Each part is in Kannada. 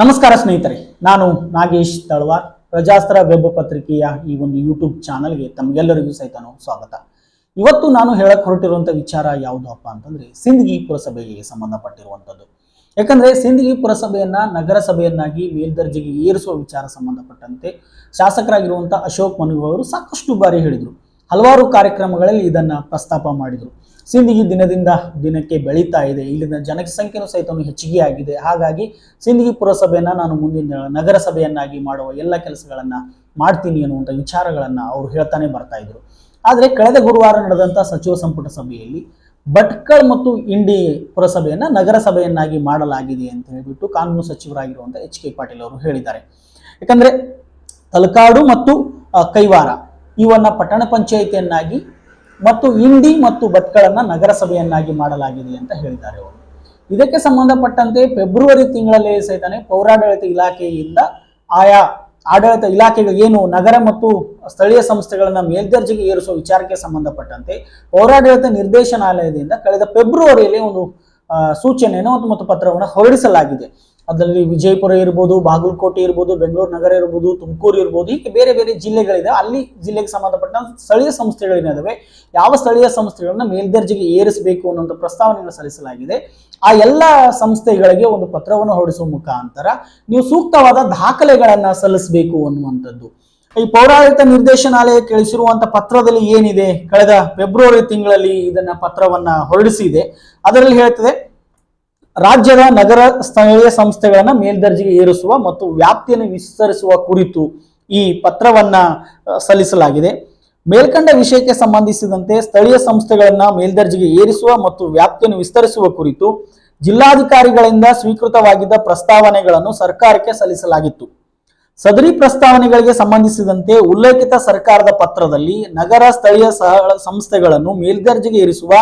ನಮಸ್ಕಾರ ಸ್ನೇಹಿತರೆ, ನಾನು ನಾಗೇಶ್ ತಳವಾರ್, ಪ್ರಜಾಸ್ತ್ರ ವೆಬ್ ಪತ್ರಿಕೆಯ ಈ ಒಂದು ಯೂಟ್ಯೂಬ್ ಚಾನಲ್ಗೆ ತಮಗೆಲ್ಲರಿಗೂ ಸಹಿತನು ಸ್ವಾಗತ. ಇವತ್ತು ನಾನು ಹೇಳಕ್ ಹೊರಟಿರುವಂತ ವಿಚಾರ ಯಾವುದಪ್ಪ ಅಂತಂದ್ರೆ, ಸಿಂದಗಿ ಪುರಸಭೆಗೆ ಸಂಬಂಧಪಟ್ಟಿರುವಂಥದ್ದು. ಯಾಕಂದ್ರೆ ಸಿಂದಗಿ ಪುರಸಭೆಯನ್ನ ನಗರಸಭೆಯನ್ನಾಗಿ ಮೇಲ್ದರ್ಜೆಗೆ ಏರಿಸುವ ವಿಚಾರ ಸಂಬಂಧಪಟ್ಟಂತೆ ಶಾಸಕರಾಗಿರುವಂಥ ಅಶೋಕ್ ಮನುಗು ಅವರು ಸಾಕಷ್ಟು ಬಾರಿ ಹೇಳಿದರು. ಹಲವಾರು ಕಾರ್ಯಕ್ರಮಗಳಲ್ಲಿ ಇದನ್ನ ಪ್ರಸ್ತಾಪ ಮಾಡಿದರು. ಸಿಂದಗಿ ದಿನದಿಂದ ದಿನಕ್ಕೆ ಬೆಳೀತಾ ಇದೆ. ಇಲ್ಲಿನ ಜನಸಂಖ್ಯೆನೂ ಸಹಿತ ಹೆಚ್ಚಿಗೆ ಆಗಿದೆ. ಹಾಗಾಗಿ ಸಿಂದಗಿ ಪುರಸಭೆಯನ್ನು ನಾನು ಮುಂದಿನ ನಗರಸಭೆಯನ್ನಾಗಿ ಮಾಡುವ ಎಲ್ಲ ಕೆಲಸಗಳನ್ನ ಮಾಡ್ತೀನಿ ಅನ್ನುವಂಥ ವಿಚಾರಗಳನ್ನ ಅವರು ಹೇಳ್ತಾನೆ ಬರ್ತಾ ಇದ್ರು. ಆದರೆ ಕಳೆದ ಗುರುವಾರ ನಡೆದಂಥ ಸಚಿವ ಸಂಪುಟ ಸಭೆಯಲ್ಲಿ ಭಟ್ಕಳ್ ಮತ್ತು ಇಂಡಿ ಪುರಸಭೆಯನ್ನ ನಗರಸಭೆಯನ್ನಾಗಿ ಮಾಡಲಾಗಿದೆ ಅಂತ ಹೇಳಿಬಿಟ್ಟು ಕಾನೂನು ಸಚಿವರಾಗಿರುವಂಥ ಎಚ್ ಕೆ ಪಾಟೀಲ್ ಅವರು ಹೇಳಿದ್ದಾರೆ. ಯಾಕಂದ್ರೆ ತಲಕಾಡು ಮತ್ತು ಕೈವಾರ ಇವನ್ನ ಪಟ್ಟಣ ಪಂಚಾಯಿತಿಯನ್ನಾಗಿ ಮತ್ತು ಇಂಡಿ ಮತ್ತು ಭಟ್ಗಳನ್ನು ನಗರಸಭೆಯನ್ನಾಗಿ ಮಾಡಲಾಗಿದೆ ಅಂತ ಹೇಳಿದ್ದಾರೆ ಅವರು. ಇದಕ್ಕೆ ಸಂಬಂಧಪಟ್ಟಂತೆ ಫೆಬ್ರವರಿ ತಿಂಗಳಲ್ಲಿ ಸಹಿತನೇ ಪೌರಾಡಳಿತ ಇಲಾಖೆಯಿಂದ ಆಯಾ ಆಡಳಿತ ಇಲಾಖೆಗಳು ಏನು ನಗರ ಮತ್ತು ಸ್ಥಳೀಯ ಸಂಸ್ಥೆಗಳನ್ನ ಮೇಲ್ದರ್ಜೆಗೆ ಏರಿಸುವ ವಿಚಾರಕ್ಕೆ ಸಂಬಂಧಪಟ್ಟಂತೆ ಪೌರಾಡಳಿತ ನಿರ್ದೇಶನಾಲಯದಿಂದ ಕಳೆದ ಫೆಬ್ರವರಿಯಲ್ಲಿ ಒಂದು ಸೂಚನೆಯನ್ನು ಮತ್ತು ಪತ್ರವನ್ನು ಹೊರಡಿಸಲಾಗಿದೆ. ಅದರಲ್ಲಿ ವಿಜಯಪುರ ಇರ್ಬೋದು, ಬಾಗಲಕೋಟೆ ಇರ್ಬೋದು, ಬೆಂಗಳೂರು ನಗರ ಇರ್ಬೋದು, ತುಮಕೂರು ಇರ್ಬೋದು, ಹೀಗೆ ಬೇರೆ ಬೇರೆ ಜಿಲ್ಲೆಗಳಿದೆ. ಅಲ್ಲಿ ಜಿಲ್ಲೆಗೆ ಸಂಬಂಧಪಟ್ಟ ಸ್ಥಳೀಯ ಸಂಸ್ಥೆಗಳೇನಿದಾವೆ ಯಾವ ಸ್ಥಳೀಯ ಸಂಸ್ಥೆಗಳನ್ನ ಮೇಲ್ದರ್ಜೆಗೆ ಏರಿಸಬೇಕು ಅನ್ನುವಂಥ ಪ್ರಸ್ತಾವನೆಯನ್ನು ಸಲ್ಲಿಸಲಾಗಿದೆ. ಆ ಎಲ್ಲ ಸಂಸ್ಥೆಗಳಿಗೆ ಒಂದು ಪತ್ರವನ್ನು ಹೊರಡಿಸುವ ಮುಖಾಂತರ ನೀವು ಸೂಕ್ತವಾದ ದಾಖಲೆಗಳನ್ನ ಸಲ್ಲಿಸಬೇಕು ಅನ್ನುವಂಥದ್ದು. ಈ ಪೌರಾಡಳಿತ ನಿರ್ದೇಶನಾಲಯ ಕಳಿಸಿರುವಂತ ಪತ್ರದಲ್ಲಿ ಏನಿದೆ? ಕಳೆದ ಫೆಬ್ರವರಿ ತಿಂಗಳಲ್ಲಿ ಇದನ್ನ ಪತ್ರವನ್ನ ಹೊರಡಿಸಿದೆ. ಅದರಲ್ಲಿ ಹೇಳ್ತದೆ ರಾಜ್ಯದ ನಗರ ಸ್ಥಳೀಯ ಸಂಸ್ಥೆಗಳನ್ನ ಮೇಲ್ದರ್ಜೆಗೆ ಏರಿಸುವ ಮತ್ತು ವ್ಯಾಪ್ತಿಯನ್ನು ವಿಸ್ತರಿಸುವ ಕುರಿತು ಈ ಪತ್ರವನ್ನ ಸಲ್ಲಿಸಲಾಗಿದೆ. ಮೇಲ್ಕಂಡ ವಿಷಯಕ್ಕೆ ಸಂಬಂಧಿಸಿದಂತೆ ಸ್ಥಳೀಯ ಸಂಸ್ಥೆಗಳನ್ನ ಮೇಲ್ದರ್ಜೆಗೆ ಏರಿಸುವ ಮತ್ತು ವ್ಯಾಪ್ತಿಯನ್ನು ವಿಸ್ತರಿಸುವ ಕುರಿತು ಜಿಲ್ಲಾಧಿಕಾರಿಗಳಿಂದ ಸ್ವೀಕೃತವಾಗಿದ್ದ ಪ್ರಸ್ತಾವನೆಗಳನ್ನು ಸರ್ಕಾರಕ್ಕೆ ಸಲ್ಲಿಸಲಾಗಿತ್ತು. ಸದರಿ ಪ್ರಸ್ತಾವನೆಗಳಿಗೆ ಸಂಬಂಧಿಸಿದಂತೆ ಉಲ್ಲೇಖಿತ ಸರ್ಕಾರದ ಪತ್ರದಲ್ಲಿ ನಗರ ಸ್ಥಳೀಯ ಸಂಸ್ಥೆಗಳನ್ನು ಮೇಲ್ದರ್ಜೆಗೆ ಏರಿಸುವ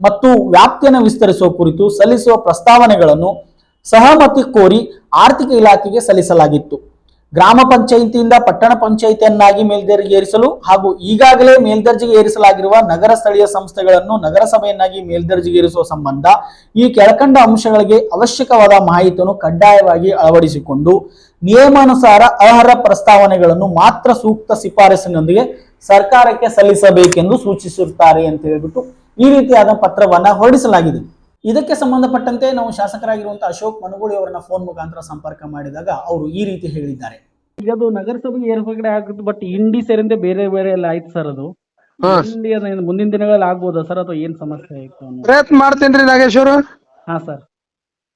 ಮತ್ತು ವ್ಯಾಪ್ತಿಯನ್ನು ವಿಸ್ತರಿಸುವ ಕುರಿತು ಸಲ್ಲಿಸುವ ಪ್ರಸ್ತಾವನೆಗಳನ್ನು ಸಹಮತಿ ಕೋರಿ ಆರ್ಥಿಕ ಇಲಾಖೆಗೆ ಸಲ್ಲಿಸಲಾಗಿತ್ತು. ಗ್ರಾಮ ಪಂಚಾಯಿತಿಯಿಂದ ಪಟ್ಟಣ ಪಂಚಾಯಿತಿಯನ್ನಾಗಿ ಮೇಲ್ದರ್ಜೆ ಏರಿಸಲು ಹಾಗೂ ಈಗಾಗಲೇ ಮೇಲ್ದರ್ಜೆಗೆ ಏರಿಸಲಾಗಿರುವ ನಗರ ಸ್ಥಳೀಯ ಸಂಸ್ಥೆಗಳನ್ನು ನಗರಸಭೆಯನ್ನಾಗಿ ಮೇಲ್ದರ್ಜೆಗೆ ಏರಿಸುವ ಸಂಬಂಧ ಈ ಕೆಳಕಂಡ ಅಂಶಗಳಿಗೆ ಅವಶ್ಯಕವಾದ ಮಾಹಿತಿಯನ್ನು ಕಡ್ಡಾಯವಾಗಿ ಅಳವಡಿಸಿಕೊಂಡು ನಿಯಮಾನುಸಾರ ಅರ್ಹ ಪ್ರಸ್ತಾವನೆಗಳನ್ನು ಮಾತ್ರ ಸೂಕ್ತ ಶಿಫಾರಸಿನೊಂದಿಗೆ ಸರ್ಕಾರಕ್ಕೆ ಸಲ್ಲಿಸಬೇಕೆಂದು ಸೂಚಿಸುತ್ತಾರೆ ಅಂತ ಹೇಳ್ಬಿಟ್ಟು ಈ ರೀತಿಯಾದ ಪತ್ರವನ್ನ ಹೊರಡಿಸಲಾಗಿದೆ. ಇದಕ್ಕೆ ಸಂಬಂಧಪಟ್ಟಂತೆ ನಾವು ಶಾಸಕರಾಗಿರುವಂತಹ ಅಶೋಕ್ ಮನುಗೋಳಿ ಅವರನ್ನ ಫೋನ್ ಮುಖಾಂತರ ಸಂಪರ್ಕ ಮಾಡಿದಾಗ ಅವರು ಈ ರೀತಿ ಹೇಳಿದ್ದಾರೆ. ಈಗ ಅದು ನಗರಸಭೆಗೆ ಏರ್ಪಡೆ ಆಗುತ್ತೆ ಬಟ್ ಇಂಡಿ ಸೇರಿಂದ ಬೇರೆ ಬೇರೆ ಎಲ್ಲ ಆಯ್ತು ಸರ್ ಅದು. ಮುಂದಿನ ದಿನಗಳಲ್ಲಿ ಆಗ್ಬೋದಾ ಸರ್ ಅಥವಾ ಏನ್ ಸಮಸ್ಯೆ ಆಯ್ತು ಅನ್ನೋದು? ಪ್ರಯತ್ನ ಮಾಡ್ತೇನ್ರಿ ನಾಗೇಶ್ವರ ಹಾ ಸರ್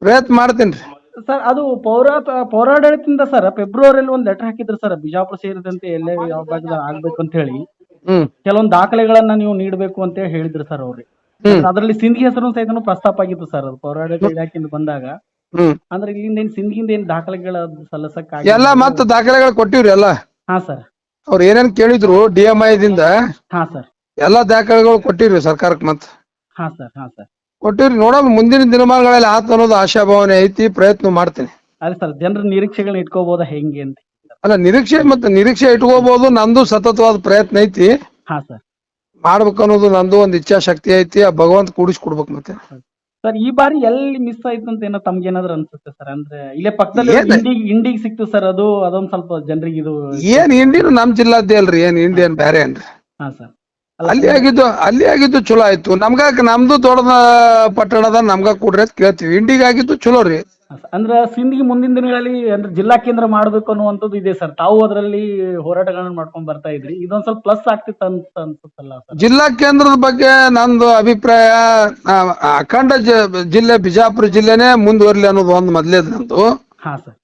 ಪ್ರಯತ್ನ ಮಾಡ್ತೇನ್ರಿ ಸರ್ ಅದು ಪೌರ ಪೌರಾಡಳಿತದಿಂದ ಸರ್ ಫೆಬ್ರವರಿಯಲ್ಲಿ ಒಂದು ಲೆಟರ್ ಹಾಕಿದ್ರು ಸರ್ ಬಿಜಾಪುರ ಸೇರಿದಂತೆ ಎಲ್ಲ ಯಾವ ಭಾಗದಲ್ಲಿ ಆಗ್ಬೇಕು ಅಂತ ಹೇಳಿ. ಕೆಲವೊಂದು ದಾಖಲೆಗಳನ್ನ ನೀವು ನೀಡಬೇಕು ಅಂತ ಹೇಳಿ ಹೇಳಿದ್ರು ಸರ್ ಅವ್ರಿಗೆ ಹ್ಮ್. ಅದರಲ್ಲಿ ಸಿಂಧಿ ಹೆಸರು ಸಹಿತ ಪ್ರಸ್ತಾಪ ಆಗಿತ್ತು ಸರ್ ಅದು ಪೌರಾಡಳಿತ ಇಲಾಖೆಯಿಂದ ಬಂದಾಗ. ಅಂದ್ರೆ ಇಲ್ಲಿಂದ ಏನ್ ಸಿಂಧಿಯಿಂದ ಏನ್ ದಾಖಲೆಗಳ ಸಲ್ಲಸಕ್ ಎಲ್ಲಾ ಮತ್ತೆ ದಾಖಲೆಗಳು ಕೊಟ್ಟಿವ್ರಿ ಎಲ್ಲ. ಹಾ ಸರ್. ಅವ್ರ ಏನೇನ್ ಕೇಳಿದ್ರು ಡಿ ಎಂ ದಿಂದ ಹಾ ಸರ್. ಎಲ್ಲಾ ದಾಖಲೆಗಳು ಕೊಟ್ಟಿವ್ರಿ ಸರ್ಕಾರಕ್ಕೆ ಮತ್ತ. ಹಾ ಸರ್ ಹಾ ಸರ್. ಕೊಟ್ಟಿವ್ರಿ ನೋಡೋಣ ಮುಂದಿನ ದಿನಮಾನಗಳಲ್ಲಿ ಆತ ಅನ್ನೋದು ಆಶಾಭಾವನೆ ಐತಿ ಪ್ರಯತ್ನ ಮಾಡ್ತೇನೆ. ಅದೇ ಸರ್ ಜನರ ನಿರೀಕ್ಷೆಗಳನ್ನ ಇಟ್ಕೋಬಹುದಾ ಹೆಂಗೆ ಅಂತ. ಅಲ್ಲ ನಿರೀಕ್ಷೆ ಮತ್ತೆ ನಿರೀಕ್ಷೆ ಇಟ್ಕೋಬಹುದು ನಂದು ಸತತವಾದ ಪ್ರಯತ್ನ ಐತಿ. ಹಾ ಸರ್. ಮಾಡ್ಬೇಕು ಅನ್ನೋದು ನಂದು ಒಂದ್ ಇಚ್ಛಾಶಕ್ತಿ ಐತಿ ಆ ಭಗವಂತ ಕೂಡಿಸ್ಕೊಡ್ಬೇಕು ಮತ್ತೆ. ಸರ್ ಈ ಬಾರಿ ಎಲ್ಲಿ ಮಿಸ್ ಆಯ್ತು ಅಂತ ಏನೋ ತಮ್ಗೆ ಏನಾದ್ರು ಅನ್ಸುತ್ತೆ ಸರ್? ಅಂದ್ರೆ ಇಲ್ಲೇ ಪಕ್ಕದಲ್ಲಿ ಏನ್- ಇಂಡಿಗೆ ಇಂಡಿಗೆ ಸಿಕ್ತು ಸರ್ ಅದು ಅದೊಂದ್ ಸ್ವಲ್ಪ ಜನರಿಗೆ ಇದು ಏನ್ ಇಂಡಿನು ನಮ್ ಜಿಲ್ಲಾದ್ದೇ ಅಲ್ರಿ ಏನ್ ಇಂಡಿಯನ್ ಬ್ಯಾರೆ ಏನ್ರಿ. ಹಾ ಸರ್. ಅಲ್ಲಿ ಆಗಿದ್ದು ಅಲ್ಲಿ ಆಗಿದ್ದು ಚಲೋ ಆಯ್ತು. ನಮ್ಗ ನಮ್ದು ದೊಡ್ಡದ ಪಟ್ಟಣದ ನಮ್ಗ ಕೊಡ್ರಿ ಅಂತ ಕೇಳ್ತೀವಿ. ಇಂಡಿಗೆ ಆಗಿದ್ದು ಚಲೋ ರೀ. ಅಂದ್ರ ಸಿಂಧಿಗೆ ಮುಂದಿನ ದಿನಗಳಲ್ಲಿ ಅಂದ್ರೆ ಜಿಲ್ಲಾ ಕೇಂದ್ರ ಮಾಡ್ಬೇಕು ಅನ್ನುವಂಥದ್ದು ಇದೆ ಸರ್. ತಾವು ಅದರಲ್ಲಿ ಹೋರಾಟಗಳನ್ನ ಮಾಡ್ಕೊಂಡ್ ಬರ್ತಾ ಇದ್ರಿ. ಇದೊಂದ್ ಸ್ವಲ್ಪ ಪ್ಲಸ್ ಆಗ್ತಿತ್ತು ಅಂತ ಅನ್ಸುತ್ತಲ್ಲ ಸರ್. ಜಿಲ್ಲಾ ಕೇಂದ್ರದ ಬಗ್ಗೆ ನಂದು ಅಭಿಪ್ರಾಯ ಆ, ಅಖಂಡ ಜ- ಜಿಲ್ಲೆ ಬಿಜಾಪುರ ಜಿಲ್ಲೆನೇ ಮುಂದುವರ್ಲಿ ಅನ್ನೋದು ಒಂದು ಮೊದ್ಲೇದ್ ನಂದು. ಹಾ ಸರ್.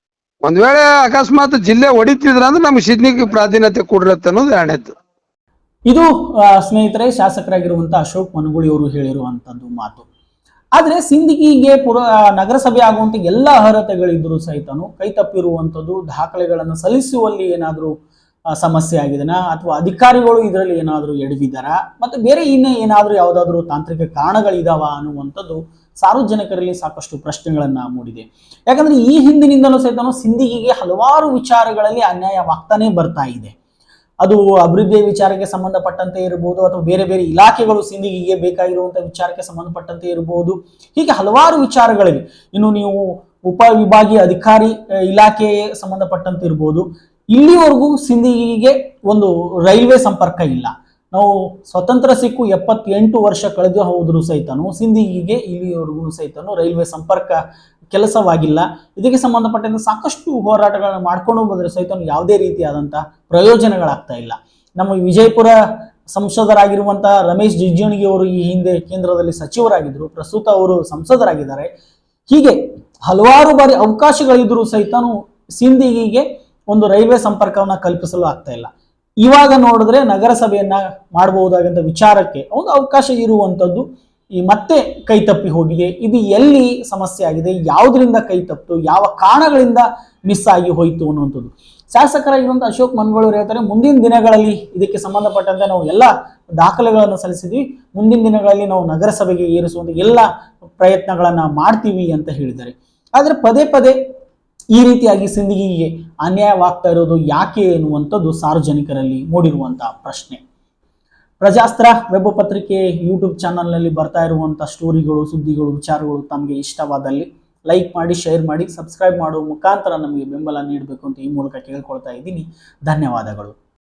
ಒಂದ್ ವೇಳೆ ಅಕಸ್ಮಾತ್ ಜಿಲ್ಲೆ ಹೊಡಿತಿದ್ರ ಅಂದ್ರೆ ನಮ್ಗೆ ಸಿದ್ನಿಗೆ ಪ್ರಾಧಾನ್ಯತೆ ಕೊಡಿರತ್ತೆ ಅನ್ನೋದು ಎರಡನೇದ್ದು ಇದು ಸ್ನೇಹಿತರೆ, ಶಾಸಕರಾಗಿರುವಂತಹ ಅಶೋಕ್ ಮನಗುಳಿ ಅವರು ಹೇಳಿರುವಂತದ್ದು ಮಾತು. ಆದ್ರೆ ಸಿಂದಗಿಗೆ ಪುರ ನಗರಸಭೆ ಆಗುವಂತ ಎಲ್ಲ ಅರ್ಹತೆಗಳಿದ್ರು ಸಹಿತನು ಕೈ ತಪ್ಪಿರುವಂತದ್ದು, ದಾಖಲೆಗಳನ್ನು ಸಲ್ಲಿಸುವಲ್ಲಿ ಏನಾದರೂ ಸಮಸ್ಯೆ ಆಗಿದೆನಾ? ಅಥವಾ ಅಧಿಕಾರಿಗಳು ಇದರಲ್ಲಿ ಏನಾದರೂ ಎಡವಿದಾರ? ಮತ್ತೆ ಬೇರೆ ಇನ್ನೇ ಏನಾದರೂ ಯಾವುದಾದ್ರೂ ತಾಂತ್ರಿಕ ಕಾರಣಗಳಿದಾವ ಅನ್ನುವಂಥದ್ದು ಸಾರ್ವಜನಿಕರಲ್ಲಿ ಸಾಕಷ್ಟು ಪ್ರಶ್ನೆಗಳನ್ನ ಮೂಡಿದೆ. ಯಾಕಂದ್ರೆ ಈ ಹಿಂದಿನಿಂದಲೂ ಸಹಿತನು ಸಿಂದಿಗಿಗೆ ಹಲವಾರು ವಿಚಾರಗಳಲ್ಲಿ ಅನ್ಯಾಯವಾಗ್ತಾನೆ ಬರ್ತಾ ಇದೆ. ಅದು ಅಭಿವೃದ್ಧಿಯ ವಿಚಾರಕ್ಕೆ ಸಂಬಂಧಪಟ್ಟಂತೆ ಇರಬಹುದು ಅಥವಾ ಬೇರೆ ಬೇರೆ ಇಲಾಖೆಗಳು ಸಿಂಧಿಗೆ ಬೇಕಾಗಿರುವಂತಹ ವಿಚಾರಕ್ಕೆ ಸಂಬಂಧಪಟ್ಟಂತೆ ಇರಬಹುದು ಹೀಗೆ ಹಲವಾರು ವಿಚಾರಗಳಿವೆ. ಇನ್ನು ನೀವು ಉಪವಿಭಾಗೀಯ ಅಧಿಕಾರಿ ಇಲಾಖೆಗೆ ಸಂಬಂಧಪಟ್ಟಂತೆ ಇರಬಹುದು ಇಲ್ಲಿವರೆಗೂ ಸಿಂಧಿಗೆ ಒಂದು ರೈಲ್ವೆ ಸಂಪರ್ಕ ಇಲ್ಲ. ನಾವು ಸ್ವತಂತ್ರ ಸಿಕ್ಕು ಎಪ್ಪತ್ತೆಂಟು ವರ್ಷ ಕಳೆದು ಹೋದರೂ ಸಹಿತನು ಸಿಂಧಿಗೆ ಇಲ್ಲಿವರೆಗೂ ಸಹಿತನು ರೈಲ್ವೆ ಸಂಪರ್ಕ ಕೆಲಸವಾಗಿಲ್ಲ. ಇದಕ್ಕೆ ಸಂಬಂಧಪಟ್ಟಂತೆ ಸಾಕಷ್ಟು ಹೋರಾಟಗಳನ್ನು ಮಾಡ್ಕೊಂಡು ಬಂದರೆ ಸಹಿತ ಯಾವುದೇ ರೀತಿಯಾದಂಥ ಪ್ರಯೋಜನಗಳಾಗ್ತಾ ಇಲ್ಲ. ನಮ್ಮ ವಿಜಯಪುರ ಸಂಸದರಾಗಿರುವಂತಹ ರಮೇಶ್ ಜಿಜ್ಜಣಿಗೆ ಅವರು ಈ ಹಿಂದೆ ಕೇಂದ್ರದಲ್ಲಿ ಸಚಿವರಾಗಿದ್ದರು, ಪ್ರಸ್ತುತ ಅವರು ಸಂಸದರಾಗಿದ್ದಾರೆ. ಹೀಗೆ ಹಲವಾರು ಬಾರಿ ಅವಕಾಶಗಳಿದ್ರು ಸಹಿತನು ಸಿಂಧಿಗೆ ಒಂದು ರೈಲ್ವೆ ಸಂಪರ್ಕವನ್ನ ಕಲ್ಪಿಸಲು ಆಗ್ತಾ ಇಲ್ಲ. ಇವಾಗ ನೋಡಿದ್ರೆ ನಗರಸಭೆಯನ್ನ ಮಾಡಬಹುದಾದಂಥ ವಿಚಾರಕ್ಕೆ ಒಂದು ಅವಕಾಶ ಇರುವಂಥದ್ದು ಈ ಮತ್ತೆ ಕೈ ತಪ್ಪಿ ಹೋಗಿದೆ. ಇದು ಎಲ್ಲಿ ಸಮಸ್ಯೆ ಆಗಿದೆ? ಯಾವುದರಿಂದ ಕೈ ತಪ್ಪಿತು? ಯಾವ ಕಾರಣಗಳಿಂದ ಮಿಸ್ ಆಗಿ ಹೋಯಿತು ಅನ್ನುವಂಥದ್ದು. ಶಾಸಕರಾಗಿರುವಂಥ ಅಶೋಕ್ ಮನ್ಗಳೂರು ಹೇಳ್ತಾರೆ, ಮುಂದಿನ ದಿನಗಳಲ್ಲಿ ಇದಕ್ಕೆ ಸಂಬಂಧಪಟ್ಟಂತೆ ನಾವು ಎಲ್ಲ ದಾಖಲೆಗಳನ್ನು ಸಲ್ಲಿಸಿದ್ವಿ. ಮುಂದಿನ ದಿನಗಳಲ್ಲಿ ನಾವು ನಗರಸಭೆಗೆ ಏರಿಸುವಂಥ ಎಲ್ಲ ಪ್ರಯತ್ನಗಳನ್ನು ಮಾಡ್ತೀವಿ ಅಂತ ಹೇಳಿದ್ದಾರೆ. ಆದರೆ ಪದೇ ಪದೇ ಈ ರೀತಿಯಾಗಿ ಸಿಂದಗಿಗೆ ಅನ್ಯಾಯವಾಗ್ತಾ ಇರೋದು ಯಾಕೆ ಎನ್ನುವಂಥದ್ದು ಸಾರ್ವಜನಿಕರಲ್ಲಿ ಮೂಡಿರುವಂತಹ ಪ್ರಶ್ನೆ. ಪ್ರಜಾಸ್ತ್ರ, ವೆಬ್ ಪತ್ರಿಕೆ, ಯೂಟ್ಯೂಬ್ ಚಾನಲ್ನಲ್ಲಿ ಬರ್ತಾ ಇರುವಂಥ ಸ್ಟೋರಿಗಳು, ಸುದ್ದಿಗಳು, ವಿಚಾರಗಳು ತಮಗೆ ಇಷ್ಟವಾದಲ್ಲಿ ಲೈಕ್ ಮಾಡಿ, ಶೇರ್ ಮಾಡಿ, ಸಬ್ಸ್ಕ್ರೈಬ್ ಮಾಡುವ ಮುಖಾಂತರ ನಮಗೆ ಬೆಂಬಲ ನೀಡಬೇಕು ಅಂತ ಈ ಮೂಲಕ ಕೇಳ್ಕೊಳ್ತಾ ಇದ್ದೀನಿ. ಧನ್ಯವಾದಗಳು.